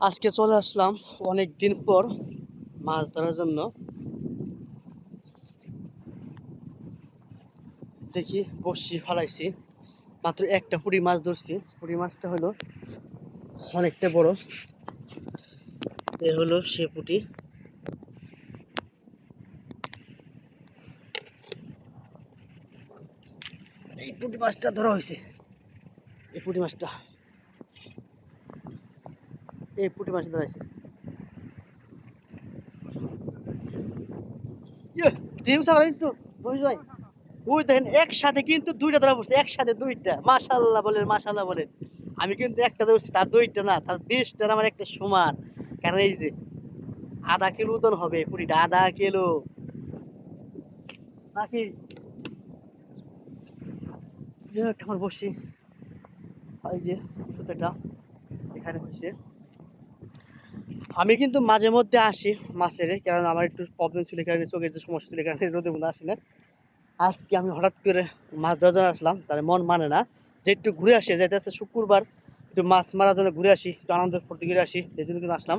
আজকে চলে আসলাম অনেক দিন পর মাছ ধরার জন্য। দেখি বসি ফালাইছি। মাত্র একটা পুরি মাছ ধরছি। পুরি মাছটা হলো অনেকটা বড়। এ হলো সে পুটি। এই পুটি মাছটা ধরা হয়েছে। এই পুটি মাছটা। এই পুটি মাছ ধরাইছে। একটু ভাই। ওই দেখেন, একসাথে কিন্তু দুইটা ধরা পড়ছে, একসাথে দুইটা। মাশাল্লাহ বলেন মাশাল্লাহ বলেন। আমি কিন্তু একটা ধরছি, তার দুইটা না, তার বিশটা আমার একটা সমান। কারণ এই যে আধা কিলো ওজন হবে পুরিটা আধা কিলো। নাকি আমার বসি। যে সুতোটা এখানে হয়েছে। আমি কিন্তু মাঝে মধ্যে আসি মাছের কারণ আমার একটু প্রবলেম ছিল কারণে চোখের যে সমস্যা ছিল কারণে রোদের মধ্যে আসি না। আজকে আমি হঠাৎ করে মাছ ধরার জন্য আসলাম তার মন মানে না। যে একটু ঘুরে আসি যেটা আছে শুক্রবার, একটু মাছ মারার জন্য ঘুরে আসি, একটু আনন্দ ফুর্তি ঘুরে আসি, এই জন্য কিন্তু আসলাম।